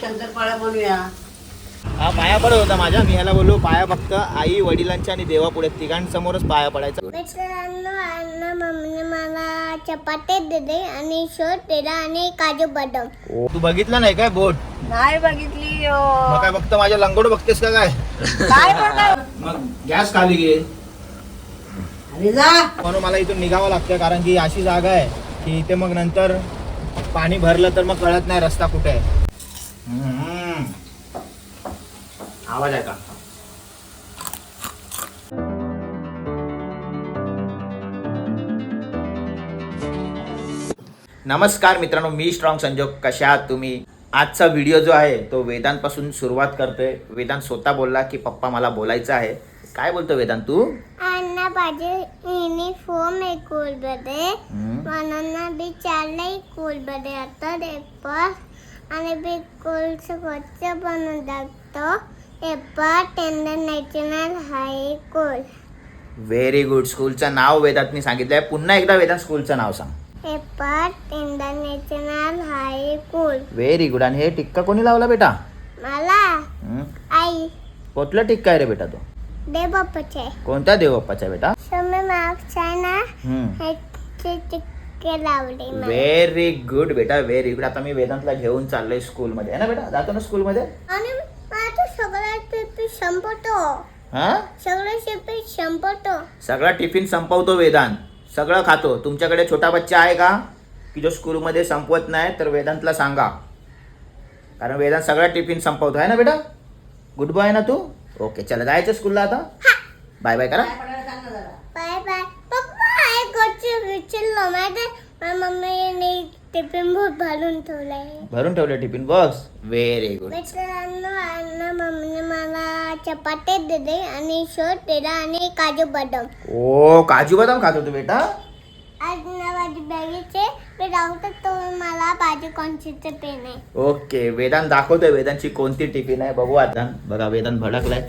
शंकरपाळा हा पाया पडत होता माझ्या. मी ह्याला बोललो पाया फक्त आई वडिलांच्या आणि देवापुढे. तिघांसमोरच पाया पडायचा. मित्रांनो अण्णा मम्मीने मला चपाती दिले आणि दिला आणि काजू बदाम. तू बघितलं नाही काय बोट? नाही बघितली. मग काय फक्त माझ्या लंगोड बघतेस का काय? काय? मग गॅस खाली घे. अरे जा. म्हणून मला इथून निघावं लागतं कारण की अशी जागा आहे की इथे मग नंतर पाणी भरलं तर मग कळत नाही रस्ता कुठे आहे. आवाज आहे का नमस्कार मित्रांनो मी स्ट्रॉंग संजोग. कशा आहात तुम्ही? आजचा व्हिडिओ जो आहे तो वेदांतपासून सुरुवात करतोय. वेदांत स्वतः बोलला की पप्पा मला बोलायचं आहे. काय बोलतो वेदांत तू? अण्णा युनिफॉर्म आहे स्कूलमध्ये. म्हणून चाललंय स्कूलमध्ये आता पेपर आणि बी स्कूल स्वच्छ बनवून टाकतो. Paper tender national high school very good स्कूलचं नाव वेदांतनी सांगितलंय. पुन्हा एकदा वेदांत स्कूलचं नाव सांग. Paper tender national high school very good आणि हे टिक्का कोणी लावला बेटा? मला? हं? आई. कुठला टिक्का आहे रे बेटा तो? दे बाप्पाचे कोणत्या देवप्पाचा बेटा? तुम्ही मार्क्स आहे ना? ह्याचे मला. व्हेरी गुड बेटा व्हेरी गुड आता मी वेदांतला घेऊन चाललोय स्कूलमध्ये. आहे ना बेटा? जातो ना स्कूलमध्ये? आणि माझं सगळं पेपी संपवतो. हा? सगळं पेपी संपवतो. सगळा टिफिन संपवतो वेदांत. सगळं खातो. तुमच्याकडे छोटा बच्चा आहे का? की जो स्कूलमध्ये संपवत नाही तर वेदांतला सांगा. कारण वेदांत सगळा टिफिन संपवतो. आहे ना बेटा? गुड बॉय ना तू? ओके चला जायचं स्कूलला आता? बाय बाय करा बाय बाय पप्पा एक गोष्ट माहिती माझ्या मम्मीने टिफिन बहुत भरून ठेवलाय. भरून ठेवलं टिफिन? बॉक्स व्हेरी गुड मित्रांनो अण्णा मम्मीने मला चपाती दिले आणि शोध दिला आणि काजू बदाम. ओ काजू बदाम खातो तू बेटा? आज ना माझी बॅगेचे. मी राहतो तो मला भाजी कोणचीचं पेन आहे. ओके वेदांत दाखवतोय. वेदांची कोणती टिफिन आहे? बघू आता. बघा वेदांत भडकलाय.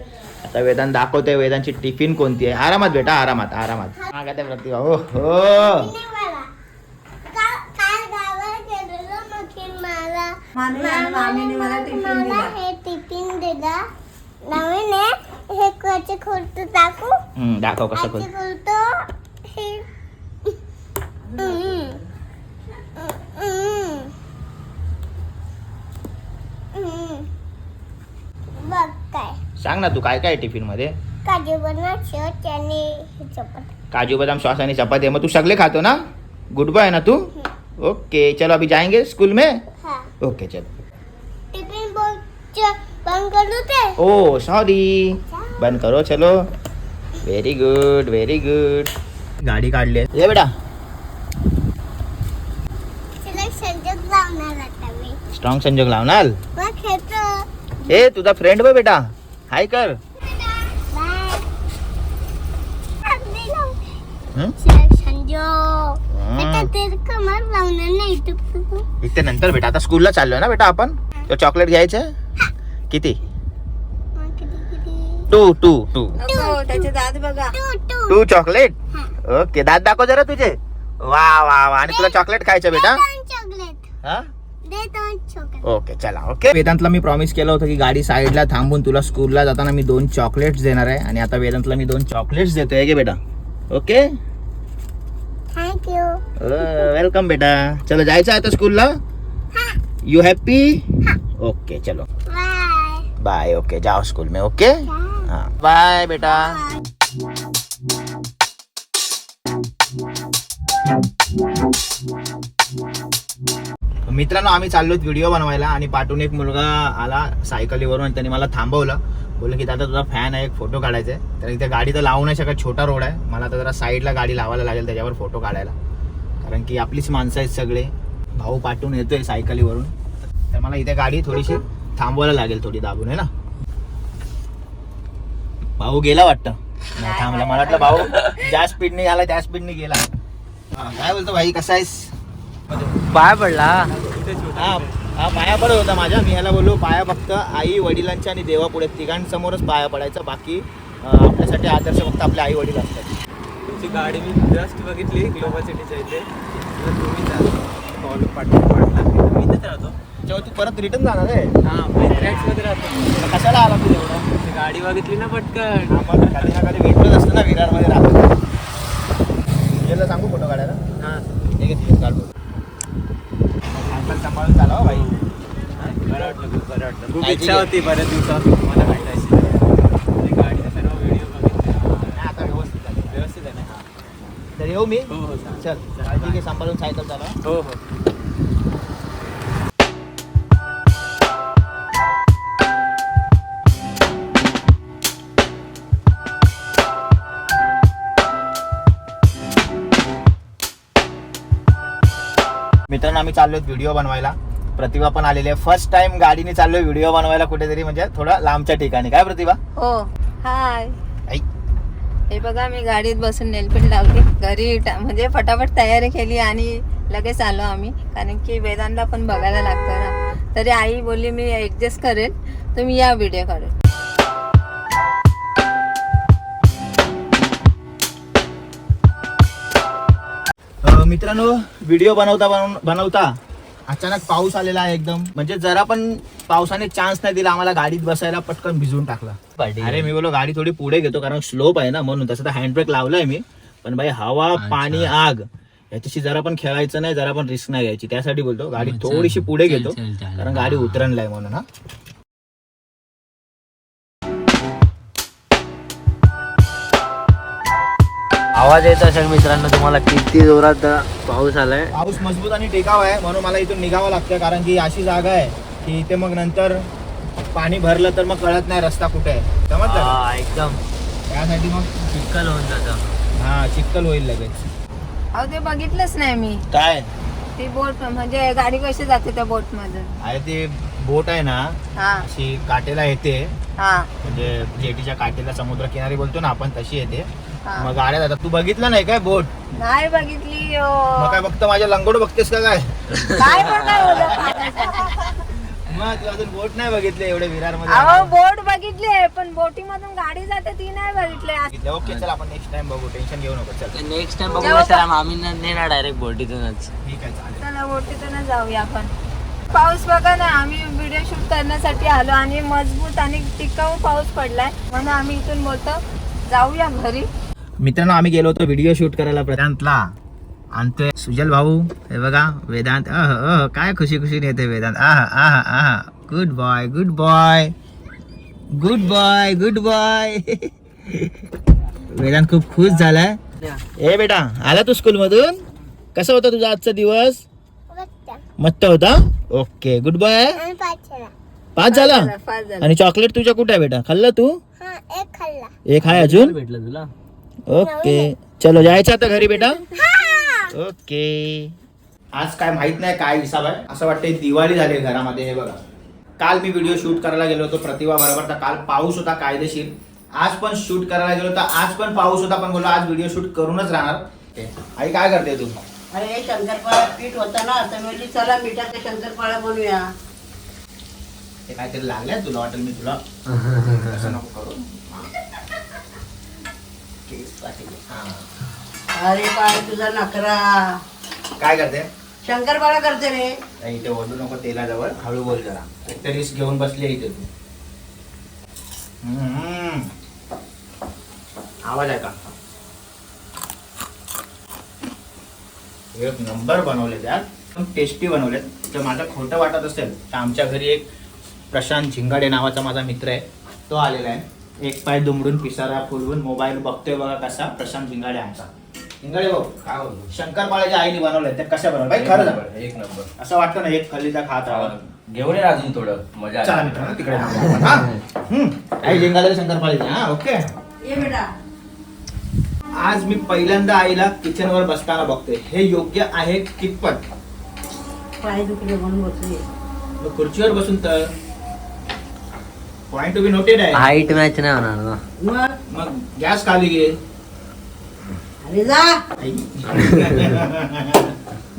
आता वेदांत दाखवतोय वेदांची टिफिन कोणती आहे. आरामात बेटा आरामात आरामात. हा काय प्रतिभा हो हो नाही मला का- काल गावाला गेलेलो मग मला मामी आणि मामीने मला टिफिन मला दिला. हे टिफिन दिला. नवीन आहे. हे कसे खोलतो टाकू हम्म, दाखव कसं खोल खोलतो. हे हम्म. हम्म. हम्म. बघ काय. सांग ना तू काय काय टिफिनमध्ये? काजू बनवा शर्ट आणि हे चपाती. काजू बदाम सॉस आणि चपाती. आहे. मग तू सगळे खातो ना? गुड बॉय ना तू? ओके चलो अभी जाएंगे स्कूल में? ओके चलो. टिफिन बॉक्स बंद करू ते? ओ सॉरी बंद करो चलो. व्हेरी गुड व्हेरी गुड गाडी काढली. आहे. ये बेटा. स्ट्रॉंग संजोग लावणार ए तुझा फ्रेंड बघ बेटा. हाय कर. बाय? संजोग. इथे नंतर बेटा आता स्कूलला चाललोय ना बेटा आपण? तो चॉकलेट घ्यायचं? किती? मग किती किती टू टू टू त्याचे दात बघा. टू चॉकलेट ओके दात दाखव जरा तुझे. वा वा वा. आणि तुला चॉकलेट खायचं बेटा? चॉकलेट हा? दे दोन चॉकलेट ओके चला ओके वेदांतला मी प्रॉमिस केलं होतं की गाडी साईडला थांबून तुला स्कूलला जाताना मी दोन चॉकलेट्स देणार आहे. आणि आता वेदांतला मी दोन चॉकलेट्स देतोय की बेटा. ओके थँक्यू वेलकम बेटा चलो जायचं आहे आता स्कूलला यू हॅपी ओके चलो. बाय बाय ओके जाओ स्कूल में ओके हाँ. बाय बेटा मित्रांनो आम्ही चाललो व्हिडिओ बनवायला आणि पाठून एक मुलगा आला सायकलीवरून आणि त्यांनी मला थांबवलं. बोललं की दादा तुझा फॅन आहे एक फोटो काढायचा आहे तर इथे गाडी तर लावू नाही शकत छोटा रोड आहे. मला आता जरा साईडला गाडी लावायला लागेल त्याच्यावर फोटो काढायला. कारण की आपलीच माणसं आहेत सगळे. भाऊ पाठवून येतोय सायकलीवरून. तर मला इथे गाडी थोडीशी थांबवायला लागेल थोडी दाबून आहे ना? भाऊ गेला वाटतं. नाही थांबला. मला वाटलं भाऊ ज्या स्पीडने आला त्या स्पीडने गेला. काय बोलतो भाई? कसा आहेस? पाय पडला. हा हा पाया पडत होता माझ्या. मी ह्याला बोललो पाया फक्त आई वडिलांच्या आणि देवापुढे तिघांसमोरच पाया पडायचा. बाकी आपल्यासाठी आदर्श फक्त आपले आई वडील असतात. तुमची गाडी मी जस्ट बघितली ग्लोबल सिटीच्या इथे तर तुम्ही कॉल पाठवून वाटला मी इथेच राहतो. त्याच्यावर तू परत रिटर्न जाणार आहे? हा मध्ये राहतो. कशाला आला तू एवढं गाडी बघितली ना पटकन. तर कधी ना कधी भेटलोच असतं ना विरारमध्ये राहतो तुझ्याला सांगू फोटो काढायला हा ठीक आहे काढ सायकल सांभाळून चालवा हो बाई बरं वाटलं खूप बरं वाटलं खूप काय इच्छा? होती बऱ्याच दिवसापासून. मला भेटायची. ती गाडीचे सर्व व्हिडिओ बघितले. आता व्यवस्थित झालं. व्यवस्थित आहे ना तर येऊ मी? हो हो चालेल. चल काळजी घे सांभाळून सायकल चालवा. हो हो. मित्रांनो आम्ही चाललोय व्हिडिओ बनवायला. प्रतिभा पण आलेली आहे. फर्स्ट टाइम गाडीने चाललोय व्हिडिओ बनवायला कुठेतरी म्हणजे थोडं लांबच्या ठिकाणी. काय प्रतिभा हो हाय ऐ. हे बघा मी गाडीत बसून नेलपेंट लावली. घरी टा- म्हणजे फटाफट तयारी केली आणि लगेच आलो आम्ही. कारण की वेदांतला पण बघायला लागतं ना. तरी आई बोलली मी ऍडजस्ट करेन तुम्ही या व्हिडिओ काढून. अं, मित्रांनो व्हिडिओ बनवता बनव- बनवता अचानक पाऊस आलेला आहे एकदम. म्हणजे जरा पण पावसाने चान्स नाही दिला आम्हाला गाडीत बसायला पटकन भिजून टाकला. अरे मी बोलो गाडी थोडी पुढे घेतो कारण स्लोप आहे ना म्हणून तसं तर हँडब्रेक लावलाय मी. पण भाई हवा पाणी आग याच्याशी जरा पण खेळायचं नाही जरा पण रिस्क नाही घ्यायची. त्यासाठी बोलतो गाडी थोडीशी पुढे घेतो कारण गाडी उतरणलाय म्हणून हा. आवाज येत असेल मित्रांनो तुम्हाला किती जोरात पाऊस आलाय. पाऊस मजबूत आणि टेकाव आहे म्हणून मला इथून निघावं लागतं कारण की अशी जागा आहे की इथे मग नंतर पाणी भरलं तर मग कळत नाही रस्ता कुठे आहे. समजलं का? हा, एकदम. त्यासाठी मग चिखल होऊन जातं. हा चिक्कल होईल लगेच. अहो ते बघितलंच नाही मी. काय? ती बोट म्हणजे गाडी कशी जाते त्या बोट मधून अरे ते बोट आहे ना हा. अशी काटेला येते. हा. म्हणजे जेटीच्या काटेला समुद्र किनारी बोलतो ना आपण तशी येते. मग गाड्या जातात तू बघितलं नाही काय बोट? नाही बघितली मग अहो. काय फक्त माझ्या लंगोड बघतेस का काय? काय पण काय? मग तू अजून बोट नाही बघितले एवढे विरार अहो मध्ये बोट बघितली पण बोटी मधून गाडी जाते ती नाही बघितली ओके चल आपण नेक्स्ट टाइम बघू. टेन्शन घेऊ नको चल. नेक्स्ट टाइम जेव्हा बघूया सर आम्ही नेणार डायरेक्ट बोटीतूनच. ठीक आहे चालेल. चला बोटीतून जाऊया आपण. पाऊस बघा ना आम्ही व्हिडिओ शूट करण्यासाठी आलो आणि मजबूत आणि टिकाऊ पाऊस पडलाय. म्हणून आम्ही इथून बोलतो जाऊया घरी. मित्रांनो आम्ही गेलो होतो व्हिडिओ शूट करायला वेदांतला. आणतोय सुजल भाऊ हे बघा वेदांत अह अह काय खुशी खुशी येते वेदांत. आह आह आह good boy good boy good boy good boy Vedant खूप खुश झालाय. ए बेटा आला तू स्कूल मधून कसा होता तुझा आजचा दिवस. मस्त होता? ओके गुड बॉय आणि पाच झाला. आणि चॉकलेट तुझ्या कुठे आहे बेटा? खाल्लं तू? हा एक खाल्ला. एक आहे अजून? भेटलं तुला? ओके. चलो जायचं आता घरी बेटा. ओके. आज काय माहीत नाही काय हिसाब आहे. असं वाटतंय दिवाळी झाली घरामध्ये हे बघा. काल मी व्हिडिओ शूट करायला गेलो होतो प्रतिभा बरोबर तर काल पाऊस होता कायदेशीर. आज पण शूट करायला गेलो तर आज पण पाऊस होता. पण बोललो आज व्हिडिओ शूट करूनच राहणार. आई काय करते तू? अरे शंकरपाळा पीठ होता ना तर म्हणजे चला मिठाचे शंकरपाळा बनवूया. ते काहीतरी लागलंय तुला वाटेल मी तुला. असं नको करू. हा. अरे काय तुझा नखरा. काय करते? शंकरपाळा करते रे. नाही, इथे बोलू नको तेलाजवळ हळू बोल जरा. एक तर रिस्क घेऊन बसली आहे इथे तू. हम्म. आवाज आहे का एक नंबर बनवले त्यात. पण टेस्टी बनवलेत तर माझं खोटं वाटत असेल तर आमच्या घरी एक प्रशांत झिंगाडे नावाचा माझा मित्र आहे. तो आलेला आहे. एक पाय दुमडून पिसारा फुलवून मोबाईल बघतोय बघा कसा प्रशांत झिंगाडे आमचा. झिंगाडे भाऊ काय बोलतो शंकरपाळ्याच्या आईने बनवलंय त्या कशा बनवलं बाई खरं सांग. एक नंबर. असं वाटतं ना एक खल्लीचा खात राहावा. घेऊन ये अजून थोडं. मजा चला मित्रांनो तिकडे आपण, हा? हम्म. आई लिंगाला शंकरपाळीची हा ओके. ये बेटा. आज मी पहिल्यांदा आईला किचन वर बसताना बघतोय. हे योग्य आहे कितपत? पाय दुखले म्हणून बसली. मग खुर्चीवर बसून तर? पॉइंट टू बी नोटेड आहे. हाईट मॅच नाही होणार ना. मग मग गॅस खाली घे. अरे जा. आई.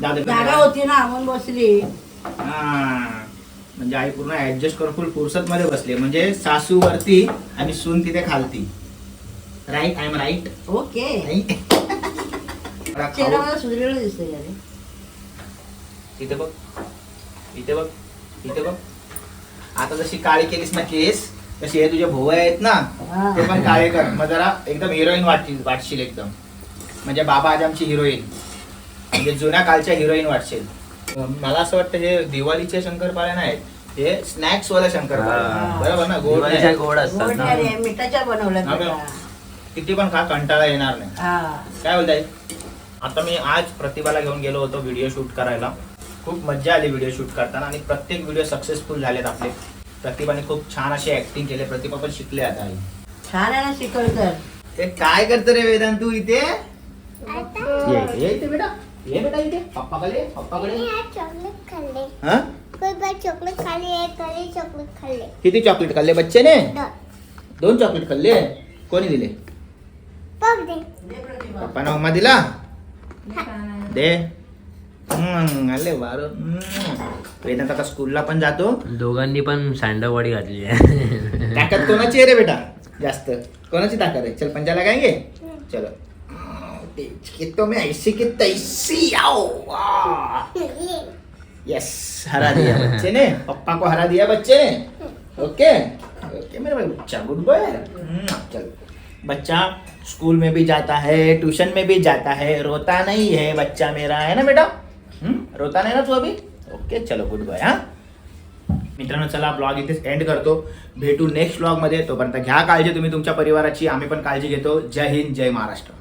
जागा होती ना म्हणून बसली. हा. म्हणजे आई पूर्ण ऍडजस्ट करून फुल फुरसत मध्ये बसली. म्हणजे सासू वरती आणि सून तिथे खालती. Right I am right okay. चेहरा मला सुधरेला दिसतोय अरे इथे बघ. इथे बघ. इथे बघ. आता जशी काळी केलीस ना केस तशी हे तुझे भाऊ आहेत ना ते पण काळे कर. मग जरा एकदम हिरोईन वाटतील वाटशील एकदम. म्हणजे बाबा आजमची हिरोईन म्हणजे जुन्या कालच्या हिरोईन वाटशील. मला असं वाटतं हे दिवाळीचे शंकरपाळ्या नाहीत हे स्नॅक्स वाला शंकरपाळ्या. बरोबर ना? गोड दिवाळीच्या. गोड असतात गोड ना. नाही रे, मिठाच्या बनवल्या हा, त्या. किती पण खा कंटाळा येणार नाही. हा. काय बोलताय? आता मी आज प्रतिभाला घेऊन गेलो होतो व्हिडिओ शूट करायला. खूप मज्जा आली व्हिडिओ शूट करताना आणि प्रत्येक व्हिडिओ सक्सेसफुल झालेत आपले. प्रतिभाने खूप छान अशी ऍक्टिंग केली प्रतिभा पण शिकले आता. छान आहे ना शिकवतर ते काय करतो रे वेदांत तू इथे? ये ये इथे बेटा. ये बेटा इथे. पप्पाकडे पप्पाकडे. चॉकलेट खाल्ले. हा? बार चॉकलेट खाल्ले. किती चॉकलेट खाल्ले बच्चे ने दोन चॉकलेट खाल्ले? कोणी दिले? बघ दे. पप्पाना मम्मा दिला? दे. हम्म, आले बारो वेदांत आता स्कूलला पण जातो. दोघांनी पण सँडवडी घातली आहे. ताकद कोणाची आहे रे बेटा? जास्त. कोणाची ताकद आहे? चल चलो. तो मैं ऐसी की तैसी आओ यस हरा दिया बच्चे ने पप्पा को हरा दिया बच्चे ने ओके? ओके मेरा बच्चा गुड बॉय चल. बच्चा स्कूल में भी जाता है ट्यूशन में भी जाता है रोता नहीं है बच्चा मेरा है ना बेटा? हम्म? रोता नाही ना तू अभी? ओके चलो गुड बॉय हा? मित्रांनो चला ब्लॉग इथेच एंड करतो. भेटू नेक्स्ट ब्लॉगमध्ये. तोपर्यंत घ्या काळजी तुम्ही तुमच्या परिवाराची. आम्ही पण काळजी घेतो. जय हिंद जय महाराष्ट्र.